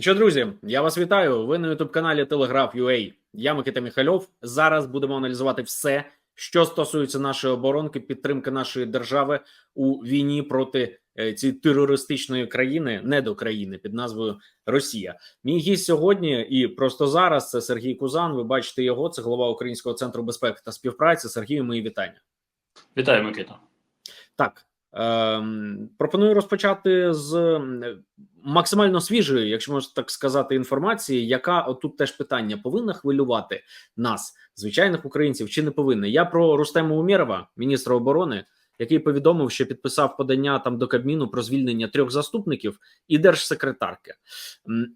Що, друзі, я вас вітаю. Ви на ютуб каналі Telegraph.ua. Я Микита Міхальов. Зараз будемо аналізувати все, що стосується нашої оборонки, підтримки нашої держави у війні проти е, цієї терористичної країни, не до країни під назвою Росія. Мій гість сьогодні і просто зараз це Сергій Кузан. Ви бачите його. Це голова Українського центру безпеки та співпраці. Сергію, мої вітання. Вітаю, Микита. Так пропоную розпочати з максимально свіжої, якщо можна так сказати, інформації, яка отут теж питання повинна хвилювати нас, звичайних українців, чи не повинна. Я про Рустема Умєрова, міністра оборони, який повідомив, що підписав подання там до Кабміну про звільнення трьох заступників і держсекретарки.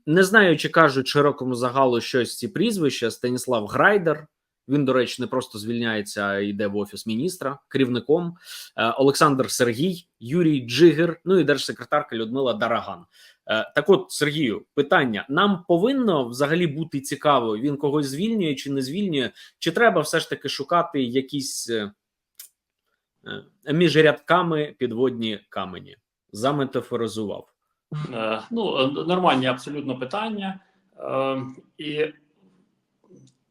Не знаю, чи кажуть широкому загалу щось ці прізвища. Станіслав Грайдер. Він, до речі, не просто звільняється, йде в офіс міністра керівником. Е, Олександр Сергій, Юрій Джигер, ну і держсекретарка Людмила Дараган. Е, Так, от Сергію, питання: нам повинно взагалі бути цікаво, він когось звільнює чи не звільнює, чи треба все ж таки шукати якісь е, між рядками підводні камені? Заметафоризував. Ну, нормальні абсолютно питання. І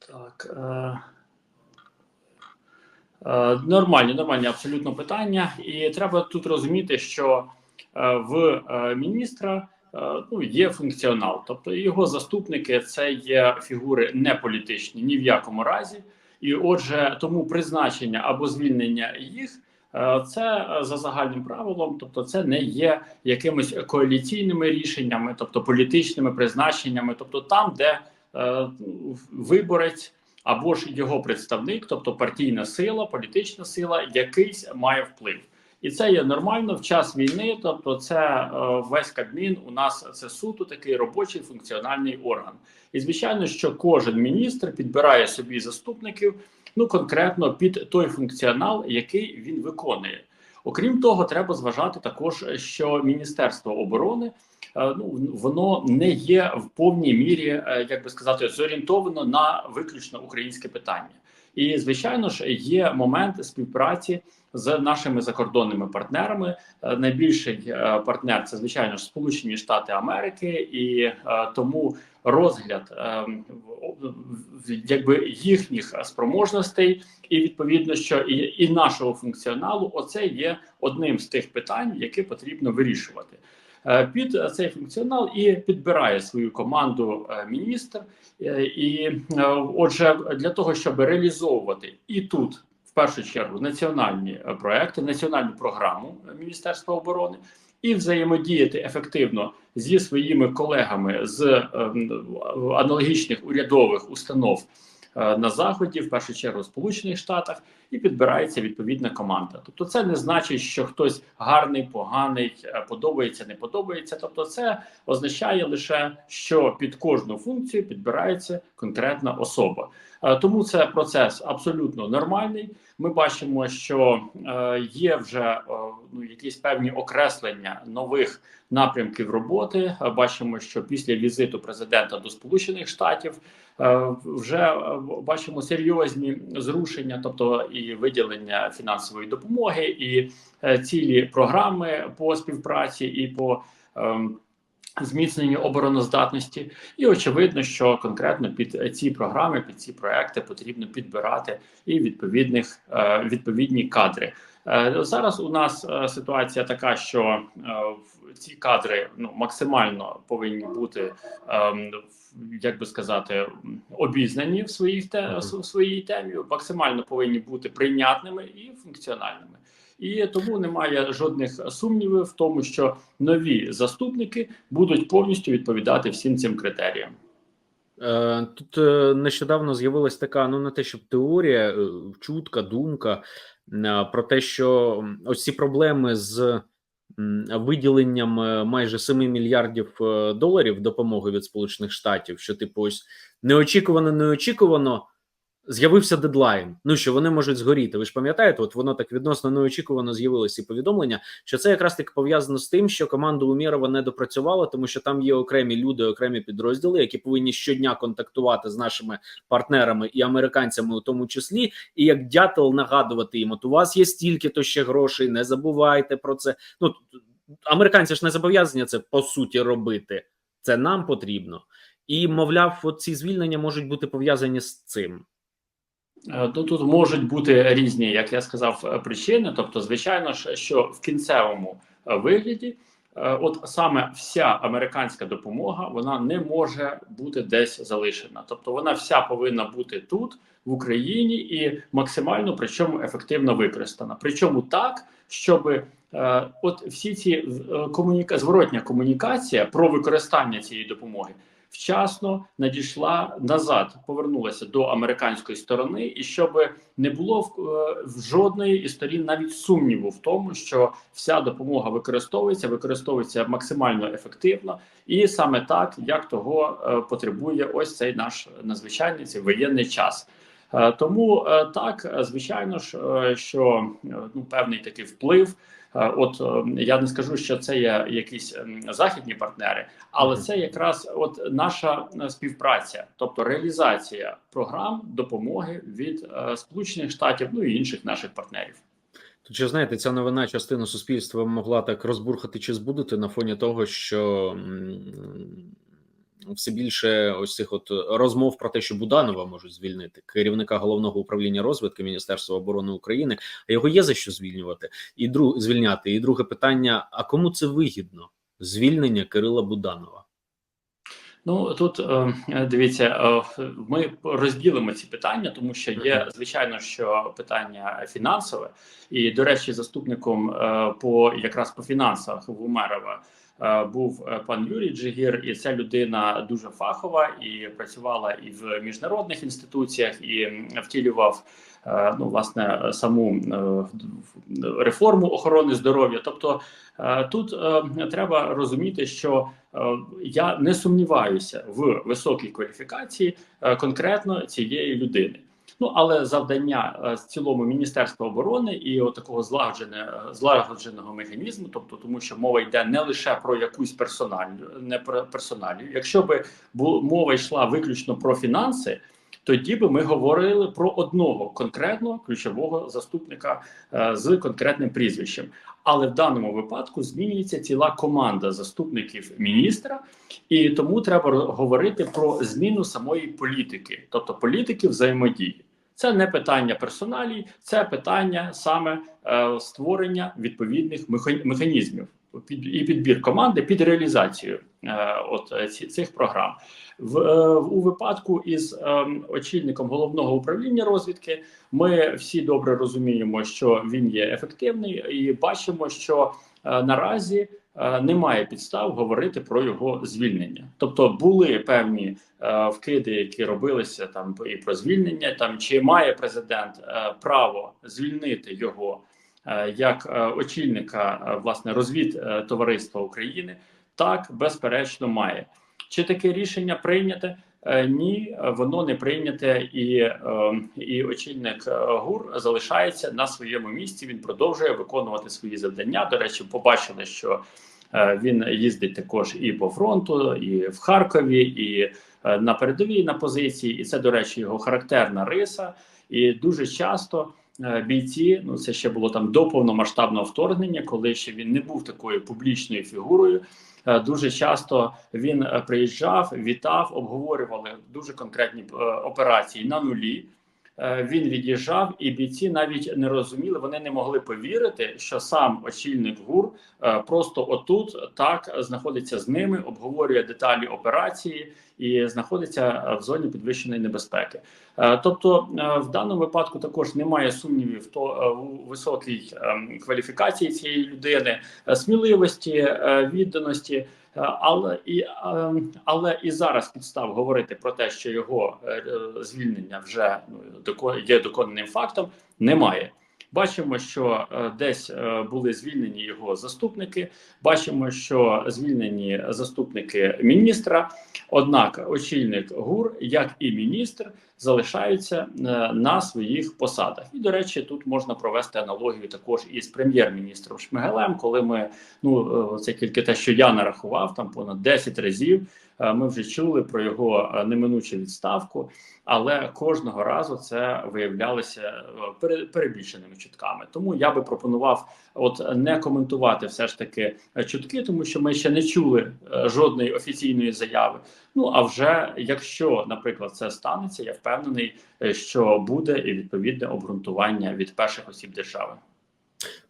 так. Е, нормальні, нормальні абсолютно питання. І треба тут розуміти, що е, в е, міністра ну, є функціонал, тобто його заступники це є фігури не політичні ні в якому разі. І отже, тому призначення або звільнення їх. Це за загальним правилом, тобто це не є якимись коаліційними рішеннями, тобто політичними призначеннями, тобто там, де виборець або ж його представник, тобто партійна сила, політична сила, якийсь має вплив. І це є нормально в час війни. Тобто, це е, весь Кабмін у нас це суто такий робочий функціональний орган. І звичайно, що кожен міністр підбирає собі заступників ну конкретно під той функціонал, який він виконує. Окрім того, треба зважати також, що Міністерство оборони е, ну воно не є в повній мірі, е, як би сказати, зорієнтовано на виключно українське питання. І звичайно ж є момент співпраці з нашими закордонними партнерами. Е, Найбільший е, партнер це звичайно ж Сполучені Штати Америки, і е, тому розгляд якби їхніх спроможностей, і відповідно, що і, і нашого функціоналу, оце є одним з тих питань, які потрібно вирішувати. Під цей функціонал і підбирає свою команду міністр. І отже, для того, щоб реалізовувати і тут першу чергу національні е, проекти, національну програму Міністерства оборони. І взаємодіяти ефективно зі своїми колегами з е, аналогічних урядових установ на заході, в першу чергу в Сполучених Штатах, і підбирається відповідна команда. Тобто, це не значить, що хтось гарний, поганий, е, подобається, не подобається. Тобто, це означає лише, що під кожну функцію підбирається конкретна особа. Е, Тому це процес абсолютно нормальний. Ми бачимо, що е, є вже е, ну, якісь певні окреслення нових напрямків роботи. Е, Бачимо, що після візиту президента до Сполучених Штатів вже бачимо серйозні зрушення, тобто і виділення фінансової допомоги, і цілі програми по співпраці і по ем, зміцненню обороноздатності. І очевидно, що конкретно під ці програми, під ці проекти потрібно підбирати і відповідних е, відповідні кадри. Е, Зараз у нас е, ситуація така, що е, ці кадри ну максимально повинні бути, ем, як би сказати, обізнані в своїх те в своїй темі, максимально повинні бути прийнятними і функціональними. І тому немає жодних сумнівів в тому, що нові заступники будуть повністю відповідати всім цим критеріям. Е, Тут е, нещодавно з'явилась така, ну не те, щоб теорія, е, чутка, думка про те, що ось ці проблеми з виділенням майже 7 мільярдів доларів допомоги від Сполучених Штатів, що типу ось неочікувано, неочікувано. З'явився дедлайн. Ну що вони можуть згоріти. Ви ж пам'ятаєте, от воно так відносно неочікувано з'явилися ці повідомлення. Що це якраз таки пов'язано з тим, що команда Умєрова не допрацювала, тому що там є окремі люди, окремі підрозділи, які повинні щодня контактувати з нашими партнерами і американцями, у тому числі, і як дятел нагадувати їм: от у вас є стільки то ще грошей, не забувайте про це. Ну американці ж не зобов'язані це по суті робити. це нам потрібно, і мовляв, от ці звільнення можуть бути пов'язані з цим. Ну, тут можуть бути різні, як я сказав, е, причини. Тобто, звичайно ж, що в кінцевому е, вигляді, от саме вся американська допомога, вона не може бути десь залишена. Тобто, вона вся повинна бути тут, в Україні, і максимально причому ефективно використана. Причому так, щоб от всі ці комуніка... зворотня комунікація про використання цієї допомоги вчасно надійшла назад, повернулася до американської сторони, і щоб не було в, е, в жодної із сторін навіть сумніву в тому, що вся допомога використовується, використовується максимально ефективно, і саме так, як того е, потребує ось цей наш надзвичайний цей воєнний час. Е, Тому так, звичайно ж, що ну певний такий вплив. Е, От е, я не скажу, що це є якісь ем, західні партнери, але це якраз от наша е, співпраця, тобто реалізація програм допомоги від Сполучених Штатів, ну і інших наших партнерів. То чи знаєте, ця новина частину суспільства могла так розбурхати чи збудити на фоні того, що все більше ось цих от розмов про те, що Буданова можуть звільнити керівника головного управління розвідки Міністерства оборони України. А його є за що звільнювати і друг звільняти. І друге питання: а кому це вигідно? Звільнення Кирила Буданова? Ну тут е, дивіться, е, ми розділимо ці питання, тому що є звичайно, що питання фінансове, і до речі, заступником е, по якраз по фінансах в Умерова е, був е, пан Юрій Джигір, і ця людина дуже фахова і працювала і в міжнародних інституціях, і втілював е, ну власне саму е, реформу охорони здоров'я. Тобто е, тут е, треба розуміти, що Е, я не сумніваюся в високій кваліфікації е, конкретно цієї людини. Ну але завдання е, в цілому Міністерства оборони і отакого такого злагодженого злагодженого механізму, тобто тому, що мова йде не лише про якусь персональну, не про персоналію. Якщо би мова йшла виключно про фінанси, тоді би ми говорили про одного конкретного ключового заступника е, з конкретним прізвищем. Але в даному випадку змінюється ціла команда заступників міністра, і тому треба говорити про зміну самої політики, тобто політики взаємодії. Це не питання персоналій, це питання саме е, створення відповідних меха- механізмів і підбір команди під реалізацію е, от е, цих програм. В, е, у випадку із очільником головного управління розвідки ми всі добре розуміємо, що він є ефективний, і бачимо, що наразі немає підстав говорити про його звільнення. Тобто були певні е, вкиди, які робилися там і про звільнення. Там чи має президент е, право звільнити його як е, очільника е, власне розвід е, товариства України? Так, безперечно, має. Чи таке рішення прийняте? Е, Ні, е, воно не прийняте, і, е, і очільник е, ГУР залишається на своєму місці. Він продовжує виконувати свої завдання. До речі, побачили, що е, він їздить також і по фронту, і в Харкові, і е, на передовій на позиції. І це, до речі, його характерна риса. І дуже часто е, бійці, ну це ще було там до повномасштабного вторгнення, коли ще він не був такою публічною фігурою. Е, Дуже часто він е, приїжджав, вітав, обговорювали дуже конкретні е, операції на нулі. Е, Він від'їжджав, і бійці навіть не розуміли, вони не могли повірити, що сам очільник ГУР е, просто отут так знаходиться з ними, обговорює деталі операції і знаходиться е, в зоні підвищеної небезпеки. Е, Тобто, е, в даному випадку також немає сумнівів то у високій ем, кваліфікації цієї людини, сміливості, відданості. Але і е, але і зараз підстав говорити про те, що його звільнення вже ну є доконаним фактом, немає. Бачимо, що е, десь е, були звільнені його заступники. Бачимо, що звільнені заступники міністра. Однак, очільник ГУР, як і міністр, залишаються е, на своїх посадах. І до речі, тут можна провести аналогію також із прем'єр-міністром Шмигалем, коли ми ну це тільки те, що я нарахував, там понад 10 разів Ми вже чули про його е, неминучу відставку, але кожного разу це виявлялося е, перебільшеними чутками. Тому я би пропонував от не коментувати все ж таки е, чутки, тому що ми ще не чули е, жодної офіційної заяви. Ну а вже якщо, наприклад, це станеться, я впевнений, е, що буде і відповідне обґрунтування від перших осіб держави.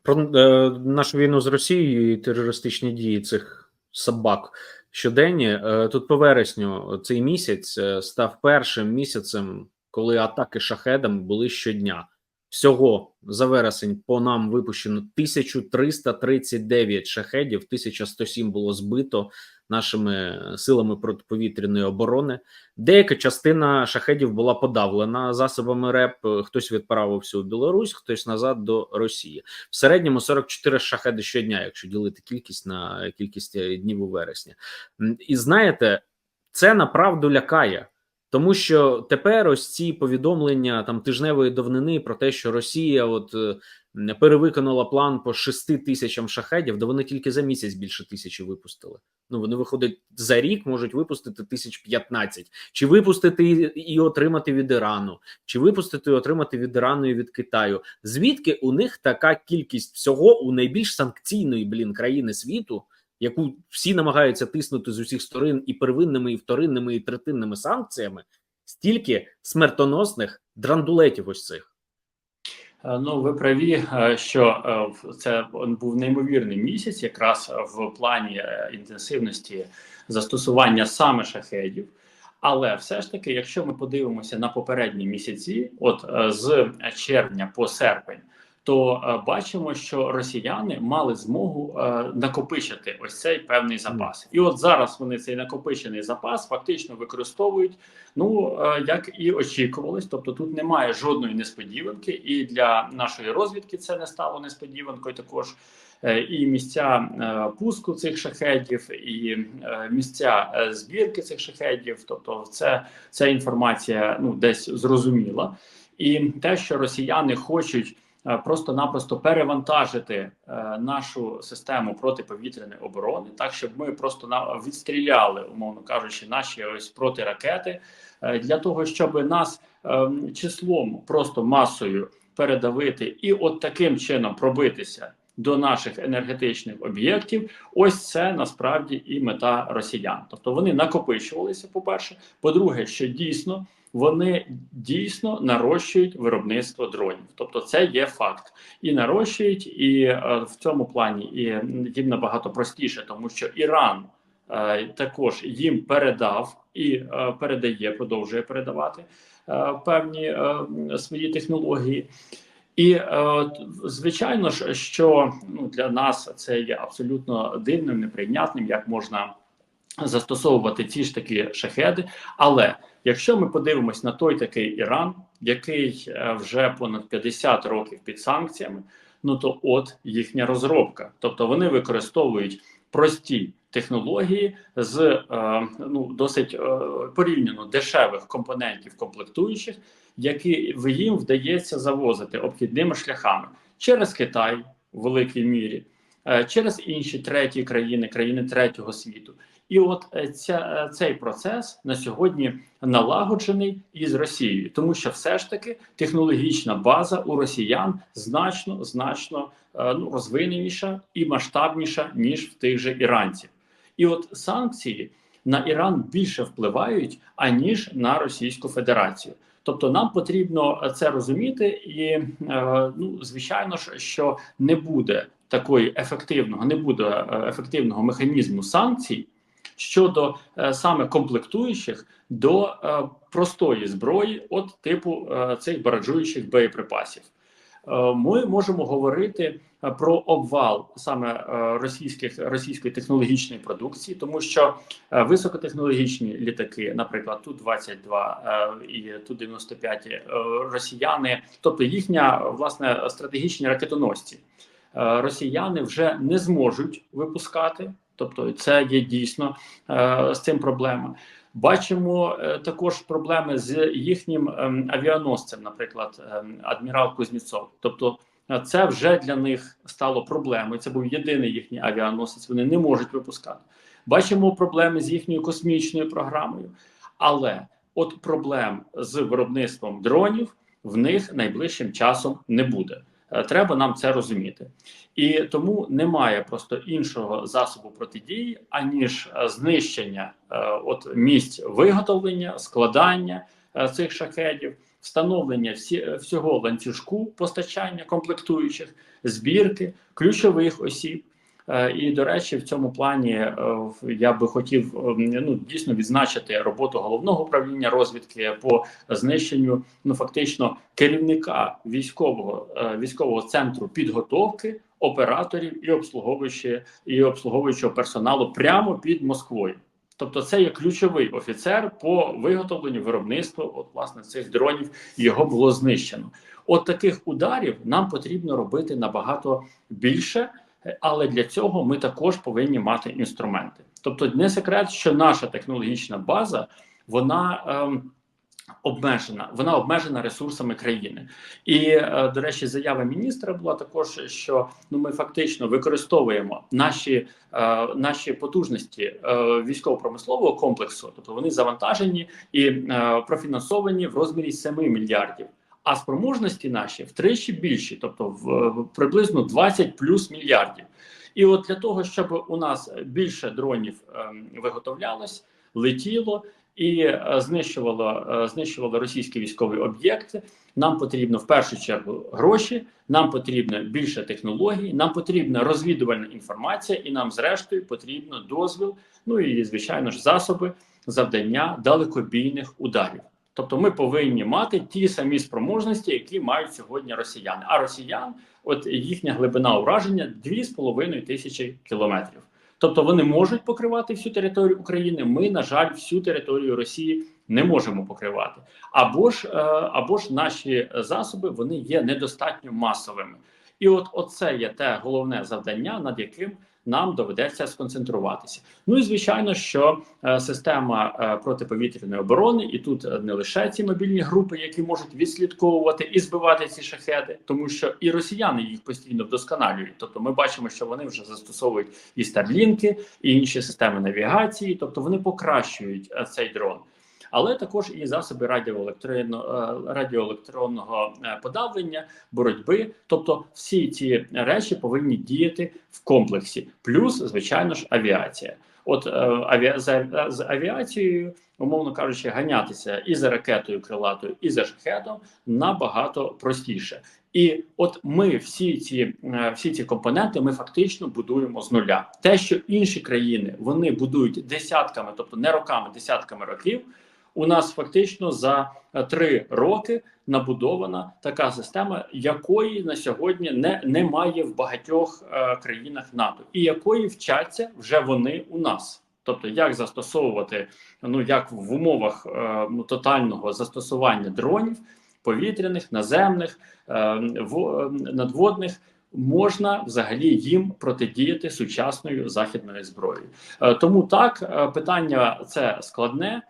Про е, нашу війну з Росією і терористичні дії цих собак щоденні. Е, тут по вересню цей місяць е, став першим місяцем, коли атаки шахедам були щодня. Всього за вересень по нам випущено 1339 шахедів, 1107 було збито нашими силами протиповітряної оборони. Деяка частина шахедів була подавлена засобами РЕП. Хтось відправився у Білорусь, хтось назад до Росії. В середньому 44 шахеди щодня, якщо ділити кількість на кількість е, днів у вересні. І знаєте, це направду лякає. Тому що тепер ось ці повідомлення там тижневої давнини про те, що Росія от е, перевиконала план по 6 тисячам шахедів, да вони тільки за місяць більше тисячі випустили. Ну вони виходить за рік можуть випустити тисяч 15. Чи випустити і отримати від Ірану, чи випустити і отримати від Ірану і від Китаю. Звідки у них така кількість всього у найбільш санкційної блін країни світу, яку всі намагаються тиснути з усіх сторон і первинними, і вторинними, і третинними санкціями, стільки смертоносних драндулетів ось цих. Е, Ну, ви праві, е, що е, це був неймовірний місяць, якраз в плані інтенсивності застосування саме шахедів. Але все ж таки, якщо ми подивимося на попередні місяці, от з червня по серпень, то е, бачимо, що росіяни мали змогу е, накопичити ось цей певний запас, і от зараз вони цей накопичений запас фактично використовують. Ну е, як і очікувалось, тобто тут немає жодної несподіванки, і для нашої розвідки це не стало несподіванкою. Також і місця пуску цих шахедів, і місця збірки цих шахедів. Тобто, це ця інформація ну десь зрозуміла, і те, що росіяни хочуть. Е, Просто-напросто перевантажити е, нашу систему протиповітряної оборони, так щоб ми просто відстріляли, умовно кажучи, наші ось протиракети е, для того, щоб нас е, числом просто масою передавити і от таким чином пробитися до наших енергетичних об'єктів. Ось це насправді і мета росіян. Тобто вони накопичувалися. По перше, по-друге, що дійсно вони дійсно нарощують виробництво дронів. Тобто, це є факт, і нарощують, і е, в цьому плані і їм набагато простіше, тому що Іран. е, Також їм передав і е, передає, продовжує передавати певні свої технології. І звичайно ж, що ну для нас це є абсолютно дивним, неприйнятним, як можна застосовувати ті ж такі шахеди. Але якщо ми подивимось на той такий Іран, який е, вже понад 50 років під санкціями, ну то от їхня розробка, тобто вони використовують прості технології з е, ну досить е, порівняно дешевих компонентів комплектуючих, які їм вдається завозити обхідними шляхами через Китай в великій мірі, через інші треті країни, країни третього світу. І от е, ця, е, цей процес на сьогодні налагоджений із Росією, тому що все ж таки технологічна база у росіян значно значно е, ну, розвиненіша і масштабніша ніж в тих же іранців. І от санкції на Іран більше впливають аніж на Російську Федерацію. Тобто нам потрібно це розуміти, і ну звичайно ж, що не буде такої ефективного, не буде ефективного механізму санкцій щодо е, саме комплектуючих до е, простої зброї, от типу е, цих бараджуючих боєприпасів. Е, Ми можемо говорити е, про обвал саме е, російських російської технологічної продукції, тому що високотехнологічні літаки, наприклад, ту 22 і ту 95 е, росіяни, тобто їхня власне стратегічні ракетоносці, росіяни вже не зможуть випускати. Тобто, це є дійсно е, з цим проблема. Бачимо е, також проблеми з їхнім ем, авіаносцем, наприклад, ем, адмірал Кузнєцов. Тобто, е, це вже для них стало проблемою. Це був єдиний їхній авіаносець. Вони не можуть випускати. бачимо проблеми з їхньою космічною програмою. Але от проблем з виробництвом дронів в них найближчим часом не буде. Треба нам це розуміти, і тому немає просто іншого засобу протидії, аніж знищення е, от місць виготовлення, складання е, цих шахедів, встановлення всі, всього ланцюжку постачання комплектуючих, збірки, ключових осіб. Е, І до речі, в цьому плані е, я би хотів е, ну дійсно відзначити роботу головного управління розвідки по знищенню ну фактично керівника військового військового центру підготовки операторів і обслуговуючи і обслуговуючого персоналу прямо під Москвою. Тобто, це є ключовий офіцер по виготовленню виробництву от власне цих дронів. Його було знищено. От таких ударів нам потрібно робити набагато більше. Але для цього ми також повинні мати інструменти. Тобто, не секрет, що наша технологічна база вона ем, обмежена, вона обмежена ресурсами країни. І е, до речі, заява міністра була також, що ну ми фактично використовуємо наші, е, наші потужності е, військово-промислового комплексу, тобто вони завантажені і е, профінансовані в розмірі 7 мільярдів. А спроможності наші втричі більші, тобто в, приблизно 20 плюс мільярдів. І от для того, щоб у нас більше дронів ем, виготовлялось, летіло і е, знищувало, е, знищувало російські військові об'єкти, нам потрібно в першу чергу гроші, нам потрібно більше технологій, нам потрібна розвідувальна інформація, і нам, зрештою, потрібно дозвіл, ну і звичайно ж засоби завдання далекобійних ударів. Тобто ми повинні мати ті самі спроможності, які мають сьогодні росіяни. А росіян, от їхня глибина ураження 2,5 тисячі кілометрів. Тобто вони можуть покривати всю територію України. Ми, на жаль, всю територію Росії не можемо покривати. Або ж, е, або ж наші засоби вони є недостатньо масовими. І от оце є те головне завдання, над яким нам доведеться сконцентруватися. Ну і звичайно, що е, система е, протиповітряної оборони, і тут е, не лише ці мобільні групи, які можуть відслідковувати і збивати ці шахеди, тому що і росіяни їх постійно вдосконалюють. Тобто, ми бачимо, що вони вже застосовують і старлінки, і інші системи навігації, тобто вони покращують цей дрон. Але також і засоби радіоелектронного радіоелектронного е, подавлення, боротьби. Тобто, всі ці речі повинні діяти в комплексі, плюс, звичайно ж, авіація. От е, авіа з, з авіацією, умовно кажучи, ганятися і за ракетою крилатою, і за шахедом набагато простіше. І от ми всі ці е, всі ці компоненти ми фактично будуємо з нуля. Те, що інші країни вони будують десятками, тобто не роками, десятками років. У нас фактично за е, три роки набудована така система, якої на сьогодні не немає в багатьох е, країнах НАТО, і якої вчаться вже вони у нас. Тобто, як застосовувати ну як в умовах е, ну, тотального застосування дронів повітряних, наземних, е, в, е, надводних. Можна взагалі їм протидіяти сучасною західною зброєю, Е, тому так е, питання це складне,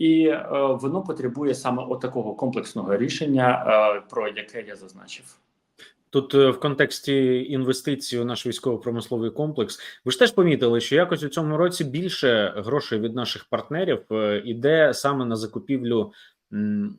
і е, воно потребує саме отакого комплексного рішення, е, про яке я зазначив. Тут е, в контексті інвестицій у наш військово-промисловий комплекс. Ви ж теж помітили, що якось у цьому році більше грошей від наших партнерів е, іде саме на закупівлю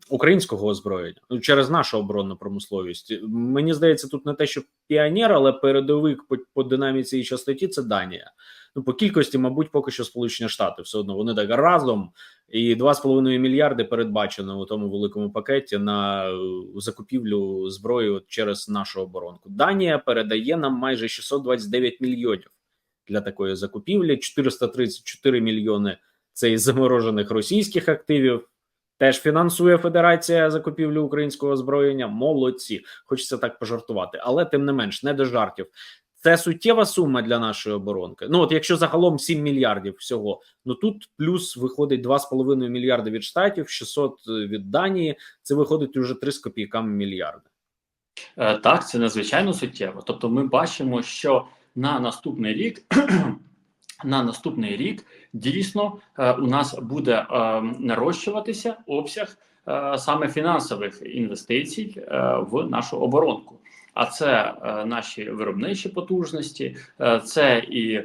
українського озброєння ну, через нашу оборонну промисловість. Мені здається, тут не те, що піонер, але передовик по, по динаміці і частоті це Данія. Ну по кількості, мабуть, поки що Сполучені Штати все одно вони так разом і 2,5 мільярди передбачено у тому великому пакеті на е, закупівлю зброї через нашу оборонку. Данія передає нам майже 629 мільйонів для такої закупівлі. 434 мільйони це із заморожених російських активів. Теж фінансує Федерація закупівлю українського озброєння. Молодці, хочеться так пожартувати, але тим не менш, не до жартів. Це суттєва сума для нашої оборонки. Ну от якщо загалом 7 мільярдів всього, ну тут плюс виходить 2,5 мільярди від штатів, 600 від Данії. Це виходить уже 3 з копійками мільярди. Е, Так, це надзвичайно суттєво. Тобто, ми бачимо, що на наступний рік. На наступний рік дійсно е, у нас буде е, нарощуватися обсяг е, саме фінансових інвестицій е, в нашу оборонку. А це е, наші виробничі потужності, е, це і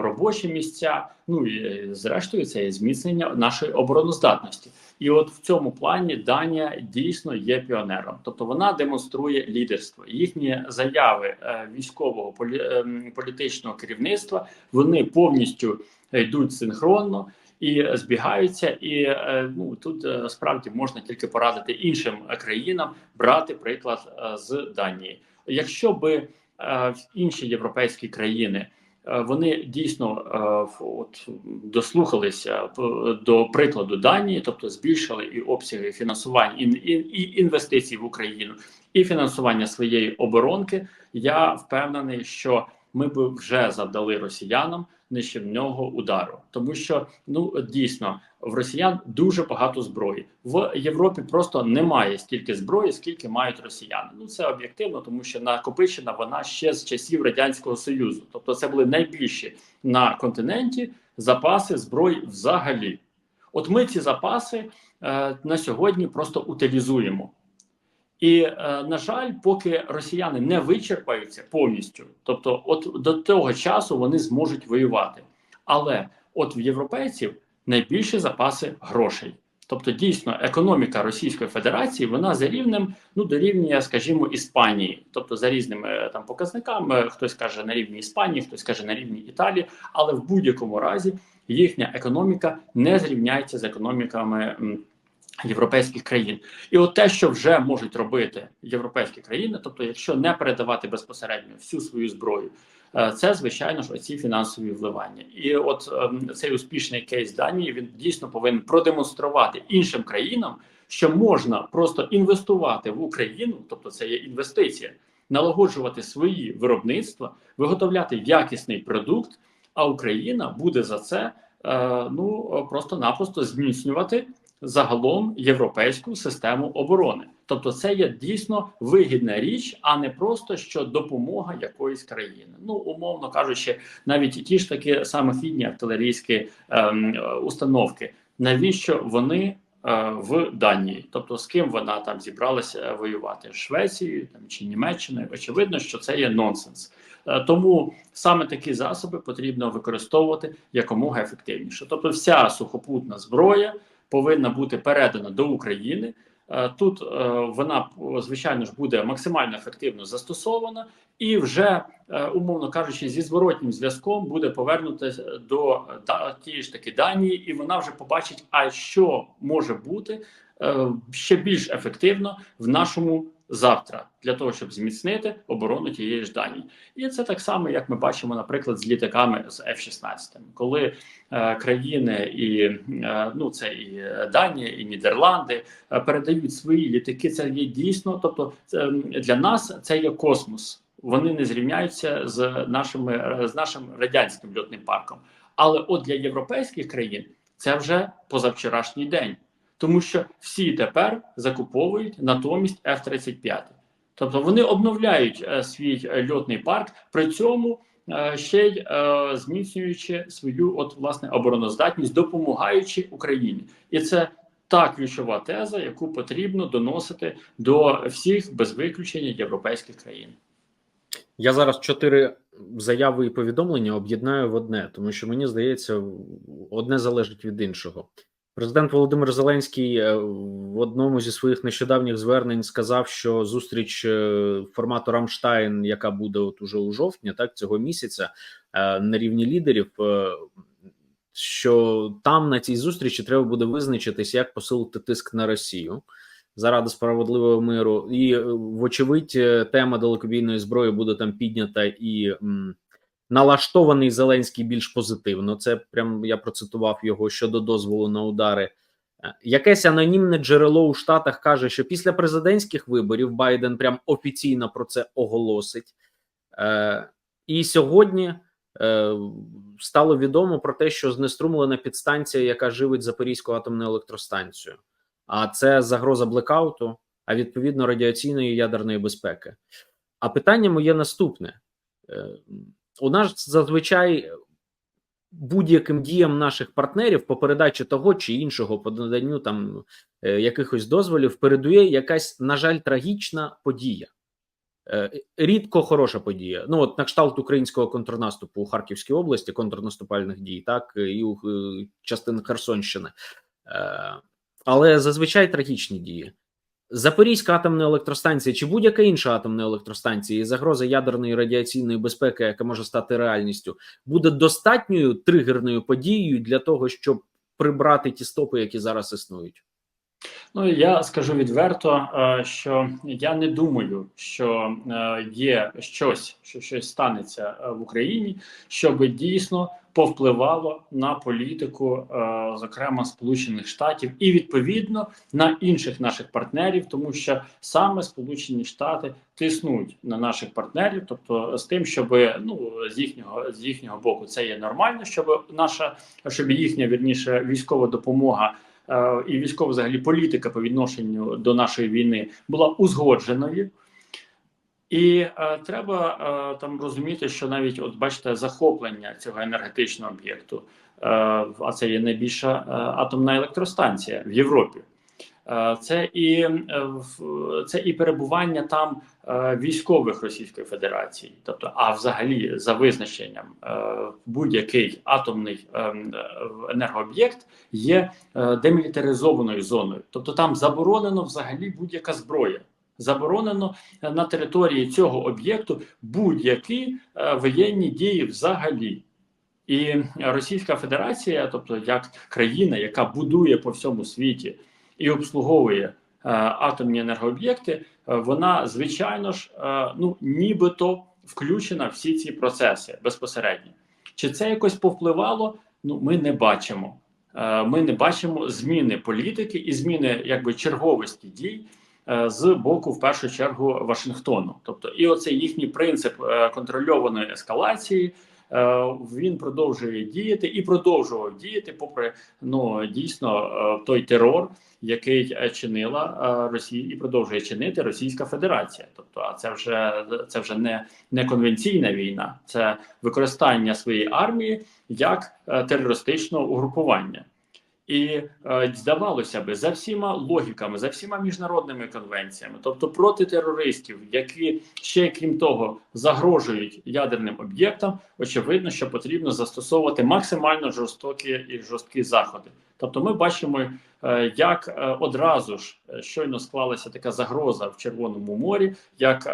робочі місця. Ну і зрештою, це є зміцнення нашої обороноздатності. І от в цьому плані Данія дійсно є піонером, тобто вона демонструє лідерство. Їхні заяви е, військового полі, е, політичного керівництва вони повністю йдуть синхронно і збігаються. І е, ну тут е, справді можна тільки порадити іншим країнам брати приклад е, з Данії. Якщо би е, інші європейські країни. Е, Вони дійсно е, в- от дослухалися до прикладу Данії, тобто збільшили і обсяги фінансування і інвестицій в Україну, і фінансування своєї оборонки. Я впевнений, що ми б вже завдали росіянам нищівного удару, тому що ну дійсно в росіян дуже багато зброї в Європі. Просто немає стільки зброї, скільки мають росіяни. Ну це об'єктивно, тому що накопичена вона ще з часів радянського союзу. Тобто, це були найбільші на континенті запаси зброї взагалі. От ми ці запаси е, на сьогодні просто утилізуємо. І е, на жаль, поки росіяни не вичерпаються повністю, тобто, от до того часу вони зможуть воювати. Але от в європейців найбільші запаси грошей. Тобто, дійсно, економіка Російської Федерації вона за рівнем ну дорівнює, скажімо, Іспанії, тобто за різними е, там показниками. Хтось каже на рівні Іспанії, хтось каже на рівні Італії, але в будь-якому разі їхня економіка не зрівняється з економіками. Європейських країн, і от те, що вже можуть робити європейські країни, тобто, якщо не передавати безпосередньо всю свою зброю, е, це звичайно ж оці фінансові вливання. І от ем, цей успішний кейс Данії він дійсно повинен продемонструвати іншим країнам, що можна просто інвестувати в Україну, тобто це є інвестиція, налагоджувати свої виробництва, виготовляти якісний продукт. А Україна буде за це е, ну просто-напросто зміцнювати загалом європейську систему оборони. Тобто, це є дійсно вигідна річ, а не просто що допомога якоїсь країни. Ну умовно кажучи, навіть ті ж такі самохідні артилерійські ем, установки, навіщо вони е, в Данії? Тобто, з ким вона там зібралася воювати? Швецією там чи Німеччиною? Очевидно, що це є нонсенс. Е, Тому саме такі засоби потрібно використовувати якомога ефективніше. Тобто, вся сухопутна зброя повинна бути передана до України. Е, Тут е, вона звичайно ж буде максимально ефективно застосована, і вже е, умовно кажучи, зі зворотнім зв'язком буде повернута до тієї ж таки Данії, і вона вже побачить, а що може бути ще більш ефективно в нашому завтра для того, щоб зміцнити оборону тієї ж Данії. І це так само, як ми бачимо, наприклад, з літаками з F-16, коли е, країни і е, ну це і Данія, і Нідерланди е, передають свої літаки. Це є дійсно, тобто це, для нас це є космос. Вони не зрівняються з нашими е, з нашим радянським льотним парком. Але от для європейських країн це вже позавчорашній день, тому що всі тепер закуповують натомість F-35. Тобто вони обновляють е, свій е, льотний парк, при цьому е, ще й е, зміцнюючи свою от власне обороноздатність, допомагаючи Україні, і це та ключова теза, яку потрібно доносити до всіх без виключення європейських країн. Я зараз чотири заяви і повідомлення об'єднаю в одне, тому що мені здається, одне залежить від іншого. Президент Володимир Зеленський е, в одному зі своїх нещодавніх звернень сказав, що зустріч е, формату Рамштайн, яка буде от уже у жовтні, так цього місяця е, на рівні лідерів, що там на цій зустрічі треба буде визначитись, як посилити тиск на Росію заради справедливого миру, і вочевидь, тема далекобійної зброї буде там піднята і м, налаштований Зеленський більш позитивно. Це прям я процитував його щодо дозволу на удари. Е, Якесь анонімне джерело у Штатах каже, що після президентських виборів Байден прям офіційно про це оголосить. Е, і сьогодні е, стало відомо про те, що знеструмлена підстанція, яка живить Запорізьку атомну електростанцію. А це загроза блекауту, а відповідно радіаційної ядерної безпеки. А питання моє наступне: Е, у нас зазвичай будь-яким діям наших партнерів по передачі того чи іншого, по наданню там е, якихось дозволів, передує якась, на жаль, трагічна подія. Е, Рідко хороша подія. Ну от на кшталт українського контрнаступу у Харківській області, контрнаступальних дій, так і у е, частин Херсонщини, Е, але зазвичай трагічні дії. Запорізька атомна електростанція чи будь-яка інша атомна електростанція і загроза ядерної радіаційної безпеки, яка може стати реальністю, буде достатньою тригерною подією для того, щоб прибрати ті стопи, які зараз існують. Ну я скажу відверто, е, що я не думаю, що е, є щось, що щось станеться е, в Україні, щоб дійсно повпливало на політику, зокрема Сполучених Штатів, і відповідно на інших наших партнерів, тому що саме Сполучені Штати тиснуть на наших партнерів, тобто з тим, щоб ну з їхнього з їхнього боку це є нормально, щоб наша щоб їхня вірніше військова допомога. Е, І військова взагалі політика по відношенню до нашої війни була узгодженою, і е, треба е, там розуміти, що навіть от бачите, захоплення цього енергетичного об'єкту, е, а це є найбільша е, атомна електростанція в Європі. Е, Це і е, це і перебування там е, військових Російської Федерації, тобто, а взагалі за визначенням будь-який атомний енергооб'єкт є демілітаризованою зоною, тобто там заборонено взагалі будь-яка зброя. Заборонено на території цього об'єкту будь-які воєнні дії взагалі. І Російська Федерація, тобто як країна, яка будує по всьому світі і обслуговує е, атомні енергооб'єкти, е, вона звичайно ж е, ну нібито включена всі ці процеси безпосередньо. Чи це якось повпливало? Ну ми не бачимо. Ми не бачимо зміни політики і зміни якби черговості дій з боку, в першу чергу, Вашингтону. Тобто, і оцей їхній принцип контрольованої ескалації. Е, Він продовжує діяти і продовжував діяти, попри ну дійсно е, той терор, який чинила е, Росія і продовжує чинити Російська Федерація. Тобто, а це вже це вже не, не конвенційна війна, це використання своєї армії як терористичного угрупування. І е, здавалося би, за всіма логіками, за всіма міжнародними конвенціями, тобто проти терористів, які ще крім того загрожують ядерним об'єктам, очевидно, що потрібно застосовувати максимально жорстокі і жорсткі заходи. Тобто, ми бачимо, е, як е, одразу ж щойно склалася така загроза в Червоному морі, як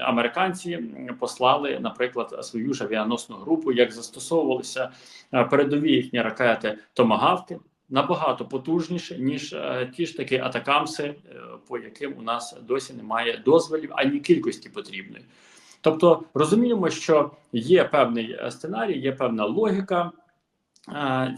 американці послали, наприклад, свою ж авіаносну групу, як застосовувалися передові їхні ракети Томагавки набагато потужніше ніж е, ті ж таки атакамси, е, по яким у нас досі немає дозволів ані кількості потрібної. Тобто розуміємо, що є певний е, сценарій, є певна логіка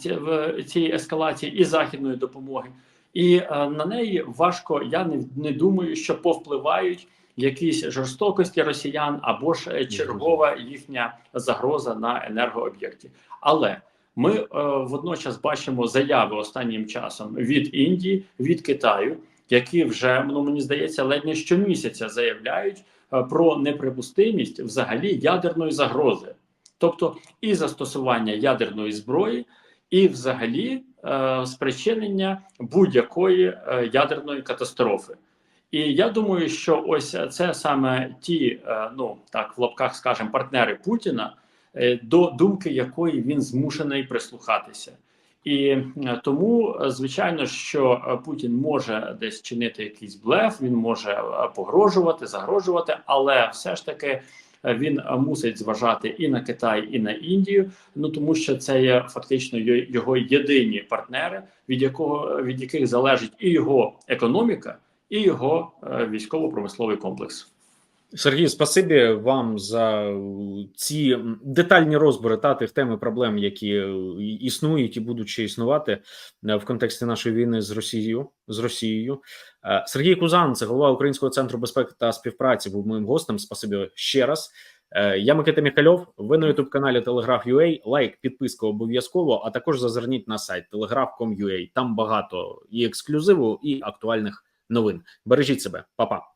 в цій ескалації і західної допомоги, і на неї важко. Я не, не думаю, що повпливають якісь жорстокості росіян або ж чергова їхня загроза на енергооб'єкті. Але ми е, водночас бачимо заяви останнім часом від Індії, від Китаю, які вже ну мені здається, ледь не щомісяця заявляють е, про неприпустимість взагалі ядерної загрози, тобто і застосування ядерної зброї, і взагалі е, спричинення будь-якої е, ядерної катастрофи. І я думаю, що ось це саме ті, е, ну так в лапках скажемо, партнери Путіна, до думки якої він змушений прислухатися. І е, тому, е, звичайно, що е, Путін може десь чинити якийсь блеф, він може е, погрожувати, загрожувати, але все ж таки е, він е, мусить зважати і на Китай, і на Індію. Ну тому що це є фактично його єдині партнери, від якого від яких залежить і його економіка, і його е, військово-промисловий комплекс. Сергій, спасибі вам за ці детальні розбори та тих тем і проблем, які існують і будуть ще існувати е, в контексті нашої війни з Росією. З Росією Е, Сергій Кузан, це голова Українського центру безпеки та співпраці, був моїм гостем. Спасибі ще раз. Е, Я Микита Міхальов. Ви на youtube каналі Telegraph.ua. Лайк, підписка обов'язково. А також зазирніть на сайт telegraph.com.ua. Там багато і ексклюзиву, і актуальних новин. Бережіть себе, Па-па.